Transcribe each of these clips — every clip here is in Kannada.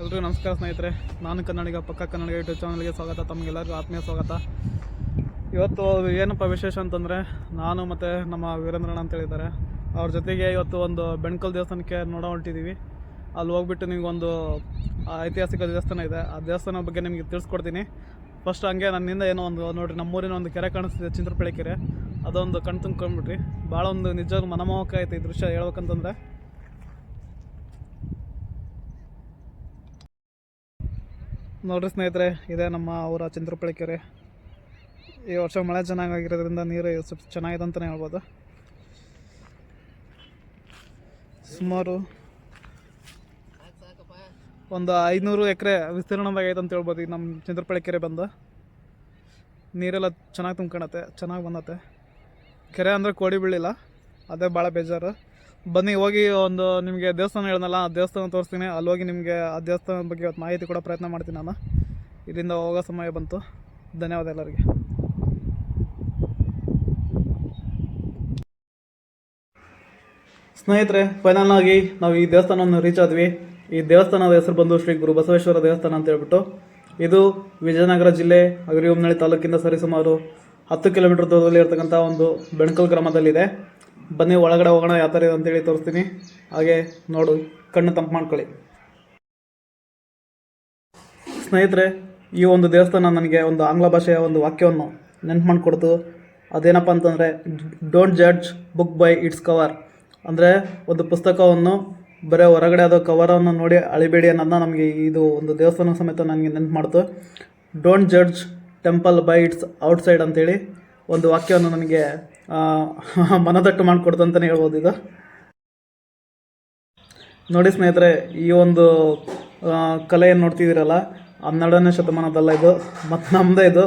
ಎಲ್ರಿಗೂ ನಮಸ್ಕಾರ ಸ್ನೇಹಿತರೆ, ನಾನು ಕನ್ನಡಿಗ, ಪಕ್ಕ ಕನ್ನಡಿಗ ಯೂಟ್ಯೂಬ್ ಚಾನಲ್ಗೆ ಸ್ವಾಗತ, ತಮಗೆಲ್ಲರಿಗೂ ಆತ್ಮೀಯ ಸ್ವಾಗತ. ಇವತ್ತು ಏನಪ್ಪ ವಿಶೇಷ ಅಂತಂದರೆ, ನಾನು ಮತ್ತು ನಮ್ಮ ವೀರೇಂದ್ರಣ್ಣ ಅಂತ ಹೇಳಿದ್ದಾರೆ. ಅವ್ರ ಜೊತೆಗೆ ಇವತ್ತು ಒಂದು ಬೆಣ್ಕಲ್ ದೇವಸ್ಥಾನಕ್ಕೆ ನೋಡೋ ಹೊಂಟಿದ್ದೀವಿ ಅಲ್ಲಿ ಹೋಗ್ಬಿಟ್ಟು ನಿಮಗೊಂದು ಐತಿಹಾಸಿಕ ದೇವಸ್ಥಾನ ಇದೆ. ಆ ದೇವಸ್ಥಾನ ಬಗ್ಗೆ ನಿಮಗೆ ತಿಳಿಸ್ಕೊಡ್ತೀನಿ. ಫಸ್ಟ್ ಹಂಗೆ ನನ್ನಿಂದ ಏನೋ ಒಂದು, ನೋಡಿರಿ, ನಮ್ಮೂರಿನ ಒಂದು ಕೆರೆ ಕಾಣಿಸ್ತಿದೆ, ಚಿಂತ್ರಪಳ್ಳಿ ಕೆರೆ. ಅದೊಂದು ಕಣ್ ತುಂಬ್ಕೊಂಡ್ಬಿಟ್ರಿ ಭಾಳ ಒಂದು ನಿಜ ಮನಮೋಹಕ ಐತೆ ಈ ದೃಶ್ಯ ಹೇಳ್ಬೇಕಂತಂದ್ರೆ. ನೋಡ್ರಿ ಸ್ನೇಹಿತರೆ, ಇದೆ ನಮ್ಮ ಊರ ಚಂದ್ರಪಳ್ಳಿ ಕೆರೆ ಈ ವರ್ಷ ಮಳೆ ಚೆನ್ನಾಗಿರೋದ್ರಿಂದ ನೀರು ಸ್ವಲ್ಪ ಚೆನ್ನಾಗಿದೆ ಅಂತಲೇ ಹೇಳ್ಬೋದು. ಸುಮಾರು ಒಂದು ಐನೂರು ಎಕರೆ ವಿಸ್ತೀರ್ಣವಾಗೈತೆ ಅಂತ ಹೇಳ್ಬೋದು. ಈಗ ನಮ್ಮ ಚಂದ್ರಪಳ್ಳಿ ಕೆರೆ ಬಂದು ನೀರೆಲ್ಲ ಚೆನ್ನಾಗಿ ತುಂಬ್ಕೊಳತ್ತೆ ಚೆನ್ನಾಗಿ ಬಂದತ್ತೆ. ಕೆರೆ ಅಂದರೆ ಕೋಡಿ ಬೀಳಿಲ್ಲ, ಅದೇ ಭಾಳ ಬೇಜಾರು. ಬನ್ನಿ, ಹೋಗಿ ಒಂದು ನಿಮಗೆ ದೇವಸ್ಥಾನ ಹೇಳಿದ್ನಲ್ಲ ಆ ದೇವಸ್ಥಾನ ತೋರಿಸ್ತೀನಿ. ಅಲ್ಲಿ ಹೋಗಿ ನಿಮಗೆ ಆ ದೇವಸ್ಥಾನದ ಬಗ್ಗೆ ಇವತ್ತು ಮಾಹಿತಿ ಕೂಡ ಪ್ರಯತ್ನ ಮಾಡ್ತೀನಿ ನಾನು. ಇಲ್ಲಿಂದ ಹೋಗೋ ಸಮಯ ಬಂತು. ಧನ್ಯವಾದ ಎಲ್ಲರಿಗೆ. ಸ್ನೇಹಿತರೆ ಫೈನಲ್ ಆಗಿ ನಾವು ಈ ದೇವಸ್ಥಾನವನ್ನು ರೀಚ್ ಆದ್ವಿ. ಈ ದೇವಸ್ಥಾನದ ಹೆಸರು ಬಂದು ಶ್ರೀ ಗುರು ಬಸವೇಶ್ವರ ದೇವಸ್ಥಾನ ಅಂತ ಹೇಳ್ಬಿಟ್ಟು. ಇದು ವಿಜಯನಗರ ಜಿಲ್ಲೆ ಅಗರಿಬೊಮ್ಮನಹಳ್ಳಿ ತಾಲೂಕಿಂದ ಸರಿಸುಮಾರು ಹತ್ತು ಕಿಲೋಮೀಟರ್ ದೂರದಲ್ಲಿ ಇರತಕ್ಕಂಥ ಒಂದು ಬೆಣಕಲ್ ಗ್ರಾಮದಲ್ಲಿದೆ. ಬನ್ನಿ, ಒಳಗಡೆ ಹೋಗೋಣ, ಯಾವ ಥರ ಇದೆ ಅಂತೇಳಿ ತೋರಿಸ್ತೀನಿ. ಹಾಗೆ ನೋಡು, ಕಣ್ಣು ತಂಪು ಮಾಡ್ಕೊಳ್ಳಿ. ಸ್ನೇಹಿತರೆ, ಈ ಒಂದು ದೇವಸ್ಥಾನ ನನಗೆ ಒಂದು ಆಂಗ್ಲ ಭಾಷೆಯ ಒಂದು ವಾಕ್ಯವನ್ನು ನೆನ್ಪು ಮಾಡಿಕೊಡ್ತು ಅದೇನಪ್ಪ ಅಂತಂದರೆ don't judge book by its cover ಅಂದರೆ, ಒಂದು ಪುಸ್ತಕವನ್ನು ಬರೀ ಹೊರಗಡೆ ಅದು ಕವರನ್ನು ನೋಡಿ ಅಳಿಬೇಡಿ ಅನ್ನೋದನ್ನ ನಮಗೆ ಇದು ಒಂದು ದೇವಸ್ಥಾನ ಸಮೇತ ನನಗೆ ನೆನ್ಪು ಮಾಡ್ತು don't judge temple by its outside ಅಂತೇಳಿ ಒಂದು ವಾಕ್ಯವನ್ನು ನನಗೆ ಮನದಟ್ಟು ಮಾಡಿಕೊಡ್ತು ಅಂತಲೇ ಹೇಳ್ಬೋದು ಇದು. ನೋಡಿ ಸ್ನೇಹಿತರೆ, ಈ ಒಂದು ಕಲೆಯನ್ನು ನೋಡ್ತಿದ್ದೀರಲ್ಲ? ಹನ್ನೆರಡನೇ ಶತಮಾನದಲ್ಲ ಇದು. ಮತ್ತು ನಮ್ಮದೇ ಇದು.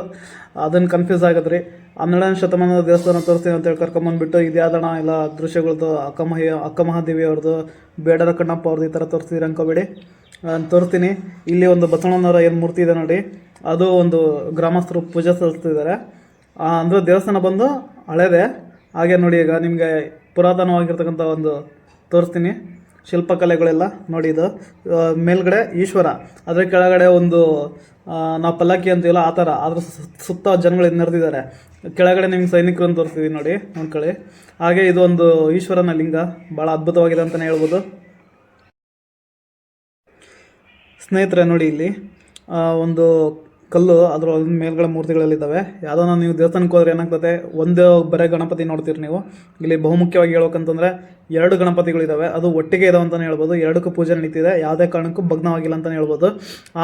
ಅದನ್ನು ಕನ್ಫ್ಯೂಸ್ ಆಗದ್ರಿ. ಹನ್ನೆರಡನೇ ಶತಮಾನದ ದೇವಸ್ಥಾನ ತೋರಿಸ್ತೀನಿ ಅಂತೇಳಿ ಕರ್ಕೊಂಬಂದ್ಬಿಟ್ಟು, ಇದು ಯಾವ್ದಣ ಇಲ್ಲ ದೃಶ್ಯಗಳದ್ದು ಅಕ್ಕಮಹಿ ಅಕ್ಕಮಹಾದೇವಿ ಅಕ್ಕ ಮಹಾದೇವಿ ಅವ್ರದ್ದು, ಬೇಡರ ಕಣ್ಣಪ್ಪ ಅವ್ರದ್ದು ಈ ಥರ ತೋರಿಸ್ತೀರಿ ಅನ್ಕೋಬೇಡಿ. ನಾನು ತೋರಿಸ್ತೀನಿ. ಇಲ್ಲಿ ಒಂದು ಬಸವಣ್ಣನವರ ಏನು ಮೂರ್ತಿ ಇದೆ ನೋಡಿ. ಅದು ಒಂದು ಗ್ರಾಮಸ್ಥರು ಪೂಜೆ ಸಲ್ಲಿಸ್ತಿದ್ದಾರೆ. ಅಂದ್ರೆ ದೇವಸ್ಥಾನ ಬಂದು ಹಳೇದೆ ಹಾಗೆ ನೋಡಿ ಈಗ ನಿಮಗೆ ಪುರಾತನವಾಗಿರ್ತಕ್ಕಂಥ ಒಂದು ತೋರಿಸ್ತೀನಿ. ಶಿಲ್ಪಕಲೆಗಳೆಲ್ಲ ನೋಡಿ ಇದು. ಮೇಲ್ಗಡೆ ಈಶ್ವರ ಅದರ ಕೆಳಗಡೆ ಒಂದು ನಾವು ಪಲ್ಲಕ್ಕಿ ಅಂತೀವಲ್ಲ ಆ ಥರ. ಅದ್ರ ಸುತ್ತ ಜನಗಳು ನೆರೆದಿದ್ದಾರೆ. ಕೆಳಗಡೆ ನಿಮ್ಗೆ ಸೈನಿಕರನ್ನು ತೋರಿಸ್ತೀವಿ ನೋಡಿ, ನೋಡ್ಕೊಳ್ಳಿ. ಹಾಗೆ ಇದು ಒಂದು ಈಶ್ವರನ ಲಿಂಗ. ಭಾಳ ಅದ್ಭುತವಾಗಿದೆ ಅಂತಲೇ ಹೇಳ್ಬೋದು. ಸ್ನೇಹಿತರೆ, ನೋಡಿ ಇಲ್ಲಿ ಒಂದು ಕಲ್ಲು ಅದ್ರ ಮೇಲ್ಗಡೆ ಮೂರ್ತಿಗಳಲ್ಲಿದ್ದಾವೆ. ಯಾವುದೋ ನೀವು ದೇವಸ್ಥಾನಕ್ಕೆ ಹೋದ್ರೆ ಏನಾಗ್ತದೆ, ಒಂದು ಬರೇ ಗಣಪತಿ ನೋಡ್ತೀರಿ ನೀವು. ಇಲ್ಲಿ ಬಹುಮುಖ್ಯವಾಗಿ ಹೇಳ್ಬೇಕಂತಂದ್ರೆ ಎರಡು ಗಣಪತಿಗಳಿದ್ದಾವೆ. ಅದು ಒಟ್ಟಿಗೆ ಇದಾವೆ ಅಂತಲೇ ಹೇಳ್ಬೋದು. ಎರಡಕ್ಕೂ ಪೂಜೆ ನಡೀತಿದೆ. ಯಾವುದೇ ಕಾರಣಕ್ಕೂ ಭಗ್ನವಾಗಿಲ್ಲ ಅಂತಲೇ ಹೇಳ್ಬೋದು.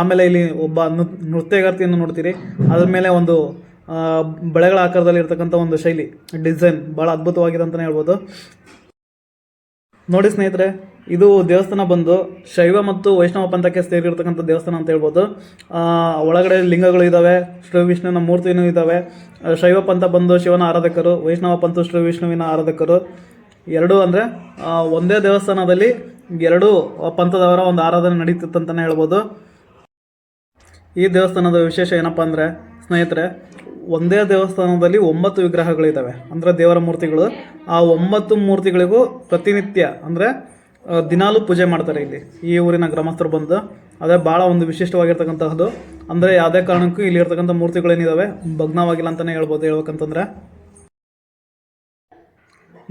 ಆಮೇಲೆ ಇಲ್ಲಿ ಒಬ್ಬ ನೃತ್ಯಗಾರ್ತಿಯನ್ನು ನೋಡ್ತೀರಿ. ಅದ್ರ ಮೇಲೆ ಒಂದು ಬಳೆಗಳ ಆಕಾರದಲ್ಲಿ ಇರ್ತಕ್ಕಂಥ ಒಂದು ಶೈಲಿ, ಡಿಸೈನ್ ಭಾಳ ಅದ್ಭುತವಾಗಿದೆ ಅಂತಲೇ ಹೇಳ್ಬೋದು. ನೋಡಿ ಸ್ನೇಹಿತರೆ, ಇದು ದೇವಸ್ಥಾನ ಬಂದು ಶೈವ ಮತ್ತು ವೈಷ್ಣವ ಪಂಥಕ್ಕೆ ಸೇರಿರ್ತಕ್ಕಂಥ ದೇವಸ್ಥಾನ ಅಂತ ಹೇಳ್ಬೋದು. ಒಳಗಡೆ ಲಿಂಗಗಳು ಇದ್ದಾವೆ ಶ್ರೀ ವಿಷ್ಣುವಿನ ಮೂರ್ತಿನೂ ಇದ್ದಾವೆ ಶೈವ ಪಂಥ ಬಂದು ಶಿವನ ಆರಾಧಕರು, ವೈಷ್ಣವ ಪಂಥ ಶ್ರೀ ವಿಷ್ಣುವಿನ ಆರಾಧಕರು. ಎರಡೂ ಅಂದರೆ ಒಂದೇ ದೇವಸ್ಥಾನದಲ್ಲಿ ಎರಡೂ ಪಂಥದವರ ಒಂದು ಆರಾಧನೆ ನಡೀತಿತ್ತಂತಲೇ ಹೇಳ್ಬೋದು. ಈ ದೇವಸ್ಥಾನದ ವಿಶೇಷ ಏನಪ್ಪ ಅಂದರೆ, ಸ್ನೇಹಿತರೆ ಒಂದೇ ದೇವಸ್ಥಾನದಲ್ಲಿ ಒಂಬತ್ತು ವಿಗ್ರಹಗಳಿದ್ದಾವೆ ಅಂದರೆ ದೇವರ ಮೂರ್ತಿಗಳು. ಆ ಒಂಬತ್ತು ಮೂರ್ತಿಗಳಿಗೂ ಪ್ರತಿನಿತ್ಯ ಅಂದರೆ ದಿನಾಲೂ ಪೂಜೆ ಮಾಡ್ತಾರೆ ಇಲ್ಲಿ. ಈ ಊರಿನ ಗ್ರಾಮಸ್ಥರು ಬಂದು. ಅದೇ ಭಾಳ ಒಂದು ವಿಶಿಷ್ಟವಾಗಿರ್ತಕ್ಕಂತಹದ್ದು. ಅಂದರೆ ಯಾವುದೇ ಕಾರಣಕ್ಕೂ ಇಲ್ಲಿ ಇರ್ತಕ್ಕಂಥ ಮೂರ್ತಿಗಳೇನಿದ್ದಾವೆ ಭಗ್ನವಾಗಿಲ್ಲ ಅಂತಲೇ ಹೇಳ್ಬೋದು ಹೇಳ್ಬೇಕಂತಂದ್ರೆ.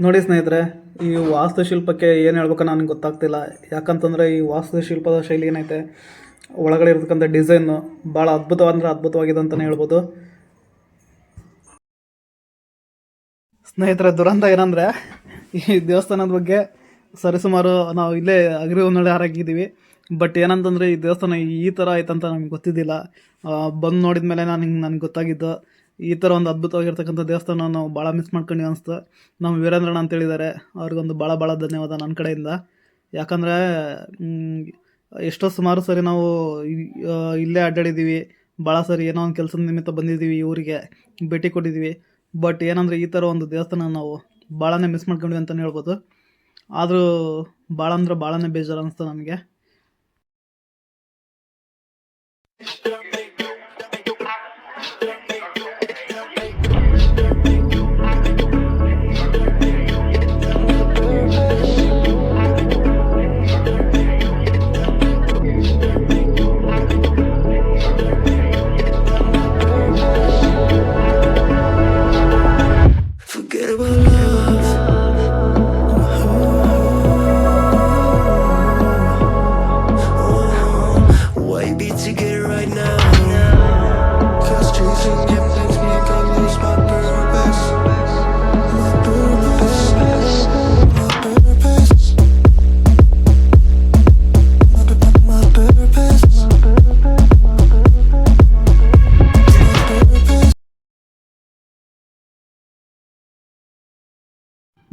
ನೋಡಿ ಸ್ನೇಹಿತರೆ, ಈ ವಾಸ್ತುಶಿಲ್ಪಕ್ಕೆ ಏನು ಹೇಳ್ಬೇಕು ನನಗೆ ಗೊತ್ತಾಗ್ತಿಲ್ಲ. ಯಾಕಂತಂದರೆ ಈ ವಾಸ್ತುಶಿಲ್ಪದ ಶೈಲಿ ಏನೈತೆ? ಒಳಗಡೆ ಇರ್ತಕ್ಕಂಥ ಡಿಸೈನು ಭಾಳ ಅದ್ಭುತವಾದ ಅಂದ್ರೆ ಅದ್ಭುತವಾಗಿದೆ ಅಂತಲೇ ಹೇಳ್ಬೋದು. ಸ್ನೇಹಿತರೆ, ದುರಂತ ಏನಂದರೆ, ಈ ದೇವಸ್ಥಾನದ ಬಗ್ಗೆ ಸರಿಸುಮಾರು ನಾವು ಇಲ್ಲೇ ಅಗ್ರಿ ಒಂದೊಳ್ಳೆ ಹಾರಾಗಿದ್ದೀವಿ ಬಟ್ ಏನಂತಂದರೆ, ಈ ದೇವಸ್ಥಾನ ಈ ಥರ ಆಯ್ತಂತ ನಮ್ಗೆ ಗೊತ್ತಿದ್ದಿಲ್ಲ. ಬಂದು ನೋಡಿದ ಮೇಲೆ ನಾನು ಹಿಂಗೆ ನನಗೆ ಗೊತ್ತಾಗಿದ್ದು, ಈ ಥರ ಒಂದು ಅದ್ಭುತವಾಗಿರ್ತಕ್ಕಂಥ ದೇವಸ್ಥಾನ ನಾವು ಭಾಳ ಮಿಸ್ ಮಾಡ್ಕೊಂಡು ಅನಿಸ್ತು. ನಮ್ಮ ವೀರೇಂದ್ರಣ್ಣ ಅಂತ ಹೇಳಿದ್ದಾರೆ ಅವ್ರಿಗೊಂದು ಭಾಳ ಭಾಳ ಧನ್ಯವಾದ ನನ್ನ ಕಡೆಯಿಂದ. ಯಾಕಂದರೆ ಎಷ್ಟೋ ಸುಮಾರು ಸರಿ ನಾವು ಇಲ್ಲೇ ಅಡ್ಡಾಡಿದ್ದೀವಿ. ಭಾಳ ಸರಿ ಏನೋ ಒಂದು ಕೆಲಸದ ನಿಮಿತ್ತ ಬಂದಿದ್ದೀವಿ ಊರಿಗೆ. ಭೇಟಿ ಕೊಟ್ಟಿದ್ದೀವಿ. ಬಟ್ ಏನಂದರೆ ಈ ಥರ ಒಂದು ದೇವಸ್ಥಾನ ನಾವು ಭಾಳನೇ ಮಿಸ್ ಮಾಡ್ಕೊಂಡ್ವಿ ಅಂತಲೇ ಹೇಳ್ಬೋದು. ಆದರೂ ಭಾಳ ಅಂದ್ರೆ ಭಾಳನೇ ಬೇಜಾರು ಅನಿಸ್ತು ನನಗೆ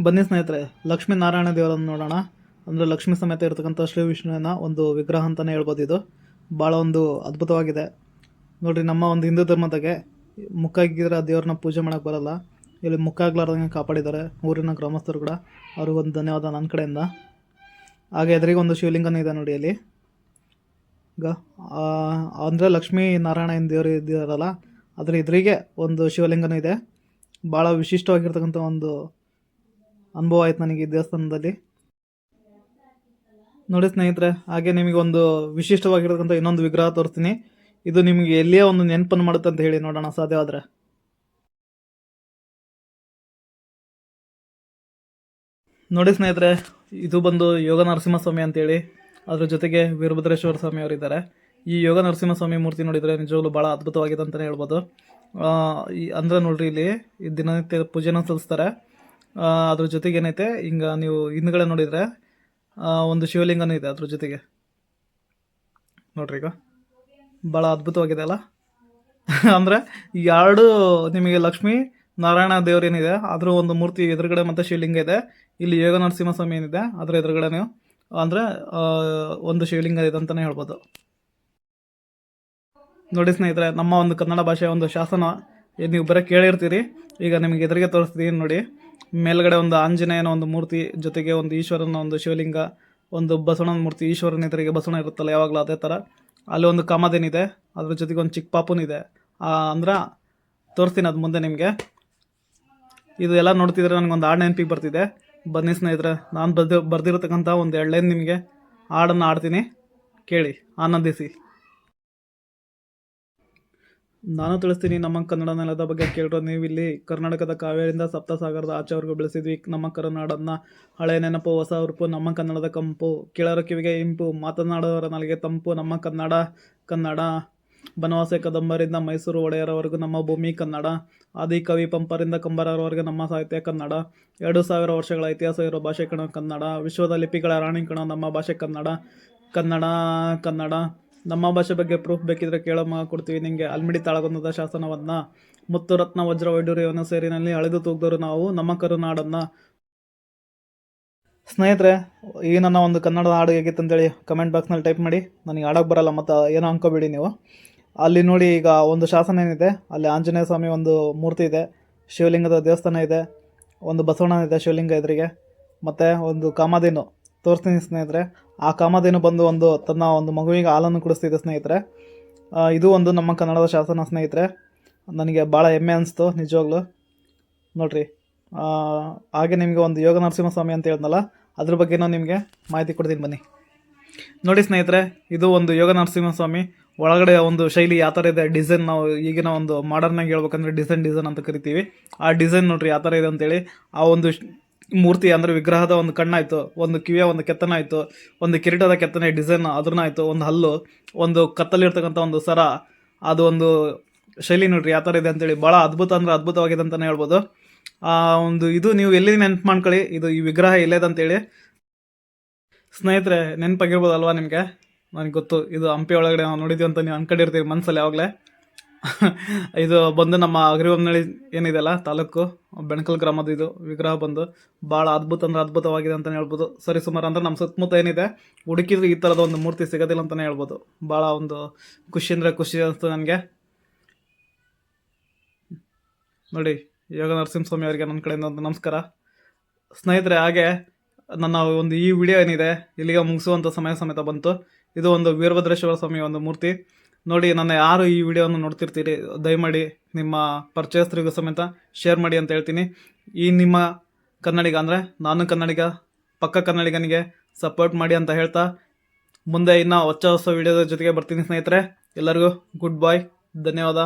ಬನ್ನಿ ಸ್ನೇಹಿತರೆ ಲಕ್ಷ್ಮೀನಾರಾಯಣ ದೇವರನ್ನು ನೋಡೋಣ. ಅಂದರೆ ಲಕ್ಷ್ಮೀ ಸಮೇತ ಇರತಕ್ಕಂಥ ಶ್ರೀ ವಿಷ್ಣುವಿನ ಒಂದು ವಿಗ್ರಹ ಅಂತಲೇ ಹೇಳ್ಬೋದು ಇದು. ಭಾಳ ಒಂದು ಅದ್ಭುತವಾಗಿದೆ. ನೋಡಿರಿ, ನಮ್ಮ ಒಂದು ಹಿಂದೂ ಧರ್ಮದಾಗೆ ಆ ದೇವ್ರನ್ನ ಪೂಜೆ ಮಾಡೋಕ್ಕೆ ಬರಲ್ಲ. ಇಲ್ಲಿ ಮುಖ ಆಗ್ಲಾರ್ದಂಗೆ ಕಾಪಾಡಿದ್ದಾರೆ ಊರಿನ ಗ್ರಾಮಸ್ಥರು ಕೂಡ. ಅವ್ರಿಗೊಂದು ಧನ್ಯವಾದ ನನ್ನ ಕಡೆಯಿಂದ. ಹಾಗೆ ಎದುರಿಗೆ ಒಂದು ಶಿವಲಿಂಗನೂ ಇದೆ ನೋಡಿ ಅಲ್ಲಿ ಈಗ ಅಂದರೆ ಲಕ್ಷ್ಮೀ ನಾರಾಯಣ ದೇವರು ಇದ್ದಾರಲ್ಲ, ಅದರ ಎದುರಿಗೆ ಒಂದು ಶಿವಲಿಂಗನೂ ಇದೆ. ಭಾಳ ವಿಶಿಷ್ಟವಾಗಿರ್ತಕ್ಕಂಥ ಒಂದು ಅನುಭವ ಆಯ್ತು ನನಗೆ ಈ ದೇವಸ್ಥಾನದಲ್ಲಿ. ನೋಡಿ ಸ್ನೇಹಿತರೆ, ಹಾಗೆ ನಿಮಗೆ ಒಂದು ವಿಶಿಷ್ಟವಾಗಿರತಕ್ಕಂಥ ಇನ್ನೊಂದು ವಿಗ್ರಹ ತೋರಿಸ್ತೀನಿ. ಇದು ನಿಮಗೆ ಎಲ್ಲಿಯೇ ಒಂದು ನೆನಪನ್ನು ಮಾಡುತ್ತೆ ಅಂತ ಹೇಳಿ ನೋಡೋಣ ಸಾಧ್ಯವಾದರೆ ನೋಡಿ ಸ್ನೇಹಿತರೆ, ಇದು ಬಂದು ಯೋಗ ನರಸಿಂಹಸ್ವಾಮಿ ಅಂತೇಳಿ. ಅದ್ರ ಜೊತೆಗೆ ವೀರಭದ್ರೇಶ್ವರ ಸ್ವಾಮಿ ಅವರಿದ್ದಾರೆ. ಈ ಯೋಗ ನರಸಿಂಹಸ್ವಾಮಿ ಮೂರ್ತಿ ನೋಡಿದರೆ ನಿಜವಾಗ್ಲೂ ಭಾಳ ಅದ್ಭುತವಾಗಿದೆ ಅಂತಲೇ ಹೇಳ್ಬೋದು. ಅಂದರೆ ನೋಡ್ರಿ ಇಲ್ಲಿ ದಿನನಿತ್ಯ ಪೂಜೆನ ಸಲ್ಲಿಸ್ತಾರೆ. ಅದ್ರ ಜೊತೆಗೆ ಏನೈತೆ? ಹಿಂಗ ನೀವು ಹಿಂದ್ಗಡೆ ನೋಡಿದರೆ ಒಂದು ಶಿವಲಿಂಗನೂ ಇದೆ ಅದ್ರ ಜೊತೆಗೆ. ನೋಡ್ರಿ ಈಗ. ಭಾಳ ಅದ್ಭುತವಾಗಿದೆ ಅಲ್ಲ? ಅಂದರೆ ಎರಡು ನಿಮಗೆ ಲಕ್ಷ್ಮಿ, ನಾರಾಯಣ ದೇವರೇನಿದೆ ಅದರ ಒಂದು ಮೂರ್ತಿ ಎದುರುಗಡೆ ಮತ್ತು ಶಿವಲಿಂಗ ಇದೆ. ಇಲ್ಲಿ ಯೋಗ ನರಸಿಂಹಸ್ವಾಮಿ ಏನಿದೆ, ಅದರ ಎದುರುಗಡೆ ನೀವು ಅಂದರೆ ಒಂದು ಶಿವಲಿಂಗ ಇದೆ ಅಂತಲೇ ಹೇಳ್ಬೋದು. ನೋಡಿ ಸ್ನೇಹಿತರೆ, ನಮ್ಮ ಒಂದು ಕನ್ನಡ ಭಾಷೆಯ ಒಂದು ಶಾಸನ ನೀವು ಬರೀ ಕೇಳಿರ್ತೀರಿ, ಈಗ ನಿಮಗೆ ಎದುರಿಗೆ ತೋರಿಸ್ತೀನಿ ನೋಡಿ. ಮೇಲ್ಗಡೆ ಒಂದು ಆಂಜನೇಯನ ಒಂದು ಮೂರ್ತಿ, ಜೊತೆಗೆ ಒಂದು ಈಶ್ವರನ ಒಂದು ಶಿವಲಿಂಗ, ಒಂದು ಬಸವಣ್ಣನ ಮೂರ್ತಿ, ಈಶ್ವರನ ಎದುರಿಗೆ ಬಸವಣ್ಣ ಇರುತ್ತಲ್ಲ, ಯಾವಾಗಲೂ ಅದೇ ಥರ ಅಲ್ಲಿ ಒಂದು ಕಾಮಧೇನಿದೆ, ಅದ್ರ ಜೊತೆಗೆ ಒಂದು ಚಿಕ್ಕ ಪಾಪುನಿದೆ. ಅಂದ್ರೆ ತೋರಿಸ್ತೀನಿ ಅದು ಮುಂದೆ ನಿಮಗೆ. ಇದು ಎಲ್ಲ ನೋಡ್ತಿದ್ರೆ ನನಗೊಂದು ಹಾಡು ನೆನಪಿಗೆ ಬರ್ತಿದೆ. ಬನ್ನಿ ಸ್ನೇಹಿತರೆ, ನಾನು ಬರ್ದಿ ಬರ್ದಿರತಕ್ಕಂಥ ಒಂದು ಲೈನ್ ನಿಮಗೆ. ಹಾಡನ್ನು ಆಡ್ತೀನಿ. ಕೇಳಿ, ಆನಂದಿಸಿ. ನಾನು ತಿಳಿಸ್ತೀನಿ, ನಮ್ಮ ಕನ್ನಡ ನೆಲದ ಬಗ್ಗೆ ಕೇಳಿರೋ ನೀವು ಇಲ್ಲಿ ಕರ್ನಾಟಕದ ಕಾವೇರಿಂದ ಸಪ್ತಸಾಗರದ ಆಚೆವರೆಗೂ ಬೆಳೆಸಿದ್ವಿ. ನಮ್ಮ ಕರ್ನಾಡನ್ನ ಹಳೆ ನೆನಪು, ಹೊಸ ಉರುಪು ನಮ್ಮ ಕನ್ನಡದ ಕಂಪು, ಕೇಳರ ಕಿವಿಗೆ ಇಂಪು, ಮಾತನಾಡೋರ ನನಗೆ ತಂಪು, ನಮ್ಮ ಕನ್ನಡ ಕನ್ನಡ, ಬನವಾಸ ಕದಂಬರಿಂದ ಮೈಸೂರು ಒಡೆಯರವರೆಗೂ ನಮ್ಮ ಭೂಮಿ ಕನ್ನಡ, ಆದಿ ಕವಿ ಪಂಪರಿಂದ ಕಂಬರವರೆಗೆ ನಮ್ಮ ಸಾಹಿತ್ಯ ಕನ್ನಡ, ಎರಡು ಸಾವಿರ ವರ್ಷಗಳ ಇತಿಹಾಸ ಇರೋ ಭಾಷೆ ಕಣ ಕನ್ನಡ, ವಿಶ್ವದ ಲಿಪಿಗಳ ರಾಣಿ ಕಣ ನಮ್ಮ ಭಾಷೆ ಕನ್ನಡ ಕನ್ನಡ ಕನ್ನಡ. ನಮ್ಮ ಭಾಷೆ ಬಗ್ಗೆ ಪ್ರೂಫ್ ಬೇಕಿದ್ರೆ ಕೇಳೋ ಮಗ ಕೊಡ್ತೀವಿ. ನಿಮಗೆ ಅಲ್ಮಿಡಿ ತಾಳಗೊಂದದ ಶಾಸನವನ್ನ ಮುತ್ತು ರತ್ನ ವಜ್ರ ವೈಡೂರ್ಯವನ್ನು ಸೇರಿನಲ್ಲಿ ಅಳೆದು ತೂಗ್ದವರು ನಾವು, ನಮ್ಮ ಕರುನಾಡನ್ನ. ಸ್ನೇಹಿತರೆ, ಈ ನನ್ನ ಒಂದು ಕನ್ನಡ ಹಾಡು ಹೇಗಿತ್ತು ಅಂತೇಳಿ ಕಮೆಂಟ್ ಬಾಕ್ಸ್ನಲ್ಲಿ ಟೈಪ್ ಮಾಡಿ. ನನಗೆ ಹಾಡೋಕೆ ಬರಲ್ಲ, ಮತ್ತು ಏನೋ ಅನ್ಕೋಬೇಡಿ ನೀವು. ಅಲ್ಲಿ ನೋಡಿ ಈಗ ಒಂದು ಶಾಸನ ಏನಿದೆ, ಅಲ್ಲಿ ಆಂಜನೇಯ ಸ್ವಾಮಿ ಒಂದು ಮೂರ್ತಿ ಇದೆ, ಶಿವಲಿಂಗದ ದೇವಸ್ಥಾನ ಇದೆ, ಒಂದು ಬಸವಣ್ಣ ಇದೆ ಶಿವಲಿಂಗ ಎದುರಿಗೆ, ಮತ್ತು ಒಂದು ಕಾಮಾದೇನು ತೋರಿಸ್ತೀನಿ ಸ್ನೇಹಿತರೆ. ಆ ಕಾಮಧೇನು ಬಂದು ಒಂದು ತನ್ನ ಒಂದು ಮಗುವಿಗೆ ಹಾಲನ್ನು ಕುಡಿಸ್ತಿದ್ದೆ ಸ್ನೇಹಿತರೆ. ಇದು ಒಂದು ನಮ್ಮ ಕನ್ನಡದ ಶಾಸನ ಸ್ನೇಹಿತರೆ. ನನಗೆ ಭಾಳ ಹೆಮ್ಮೆ ಅನಿಸ್ತು, ನಿಜವಾಗ್ಲೂ. ನೋಡ್ರಿ ಹಾಗೆ ನಿಮಗೆ ಒಂದು ಯೋಗ ನರಸಿಂಹಸ್ವಾಮಿ ಅಂತ ಹೇಳಿದ್ನಲ್ಲ ಅದ್ರ ಬಗ್ಗೆನೂ ನಿಮಗೆ ಮಾಹಿತಿ ಕೊಡ್ತೀನಿ ಬನ್ನಿ. ನೋಡಿ ಸ್ನೇಹಿತರೆ, ಇದು ಒಂದು ಯೋಗ ನರಸಿಂಹಸ್ವಾಮಿ. ಒಳಗಡೆ ಒಂದು ಶೈಲಿ ಯಾವ ಥರ ಇದೆ, ಡಿಸೈನ್ ನಾವು ಈಗಿನ ಒಂದು ಮಾಡರ್ನಾಗಿ ಹೇಳ್ಬೇಕಂದ್ರೆ ಡಿಸೈನ್ ಡಿಸೈನ್ ಅಂತ ಕರಿತೀವಿ. ಆ ಡಿಸೈನ್ ನೋಡ್ರಿ ಯಾವ ಥರ ಇದೆ ಅಂತೇಳಿ, ಆ ಒಂದು ಮೂರ್ತಿ ಅಂದ್ರೆ ವಿಗ್ರಹದ ಒಂದು ಕಣ್ಣಾಯಿತು, ಒಂದು ಕಿವಿಯ ಒಂದು ಕೆತ್ತನ ಆಯಿತು ಒಂದು ಕಿರೀಟದ ಕೆತ್ತನೆ, ಡಿಸೈನ್ ಅದ್ರನ್ನ ಆಯಿತು ಒಂದು ಹಲ್ಲು, ಒಂದು ಕತ್ತಲಿರ್ತಕ್ಕಂಥ ಒಂದು ಸರ, ಅದು ಒಂದು ಶೈಲಿ ನೋಡ್ರಿ ಯಾವ ಥರ ಇದೆ ಅಂತೇಳಿ. ಭಾಳ ಅದ್ಭುತ ಅಂದ್ರೆ ಅದ್ಭುತವಾಗಿದೆ ಅಂತಲೇ ಹೇಳ್ಬೋದು. ಆ, ಒಂದು ಇದು ನೀವು ಎಲ್ಲಿ ನೆನ್ಪು ಮಾಡ್ಕೊಳ್ಳಿ, ಇದು ಈ ವಿಗ್ರಹ ಇಲ್ಲೇದಂತೇಳಿ ಸ್ನೇಹಿತರೆ, ನೆನಪಾಗಿರ್ಬೋದಲ್ವಾ ನಿಮಗೆ? ನನಗೆ ಗೊತ್ತು, ಇದು ಹಂಪಿ ಒಳಗಡೆ ನಾವು ನೋಡಿದ್ವಿ ಅಂತ ನೀವು ಅನ್ಕೊಂಡಿರ್ತೀವಿ ಮನಸ್ಸಲ್ಲಿ ಯಾವಾಗಲೇ. ಇದು ಬಂದು ನಮ್ಮ ಅಗ್ರಿಬೊಮ್ಮನಹಳ್ಳಿ ಏನಿದೆಯಲ್ಲ ತಾಲೂಕು ಬೆಣಕಲ್ ಗ್ರಾಮದ ಇದು ವಿಗ್ರಹ ಬಂದು ಭಾಳ ಅದ್ಭುತ ಅಂದ್ರೆ ಅದ್ಭುತವಾಗಿದೆ ಅಂತಲೇ ಹೇಳ್ಬೋದು. ಸರಿ ಸುಮಾರು ಅಂದ್ರೆ ನಮ್ಮ ಸುತ್ತಮುತ್ತ ಏನಿದೆ, ಹುಡುಕಿದ್ರೆ ಈ ಥರದ ಒಂದು ಮೂರ್ತಿ ಸಿಗೋದಿಲ್ಲ ಅಂತಲೇ ಹೇಳ್ಬೋದು. ಭಾಳ ಒಂದು ಖುಷಿ ಅಂದರೆ ಖುಷಿ ಅನಿಸ್ತು ನನಗೆ. ನೋಡಿ, ಯೋಗ ನರಸಿಂಹಸ್ವಾಮಿ ಅವರಿಗೆ ನನ್ನ ಕಡೆಯಿಂದ ಒಂದು ನಮಸ್ಕಾರ. ಸ್ನೇಹಿತರೆ, ಹಾಗೆ ನನ್ನ ಒಂದು ಈ ವಿಡಿಯೋ ಏನಿದೆ, ಇಲ್ಲಿಗೆ ಮುಗಿಸುವಂಥ ಸಮಯ ಸಮೇತ ಬಂತು. ಇದು ಒಂದು ವೀರಭದ್ರೇಶ್ವರ ಸ್ವಾಮಿ ಒಂದು ಮೂರ್ತಿ. ನೋಡಿ ನನ್ನ ಯಾರು ಈ ವಿಡಿಯೋವನ್ನು ನೋಡ್ತಿರ್ತೀರಿ. ದಯಮಾಡಿ ನಿಮ್ಮ ಪರಿಚಯಸ್ಥರಿಗೂ ಸಮೇತ ಶೇರ್ ಮಾಡಿ ಅಂತ ಹೇಳ್ತೀನಿ. ಈ ನಿಮ್ಮ ಕನ್ನಡಿಗ ಅಂದರೆ ನಾನು ಕನ್ನಡಿಗ, ಪಕ್ಕ ಕನ್ನಡಿಗನಿಗೆ ಸಪೋರ್ಟ್ ಮಾಡಿ ಅಂತ ಹೇಳ್ತಾ ಮುಂದೆ ಇನ್ನು ಹೊಚ್ಚ ಹೊಸ ವಿಡಿಯೋದ ಜೊತೆಗೆ ಬರ್ತೀನಿ ಸ್ನೇಹಿತರೆ. ಎಲ್ಲರಿಗೂ ಗುಡ್ ಬಾಯ್ ಧನ್ಯವಾದ.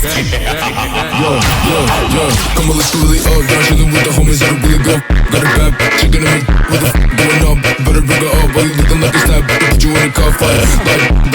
Yo, yo, yo, come on, let's go really up. Down with the homies that'll really go. Got a bad chicken in me, what the f going up? Better rig her up, while you looking like a stab. Put you in a car fight, like,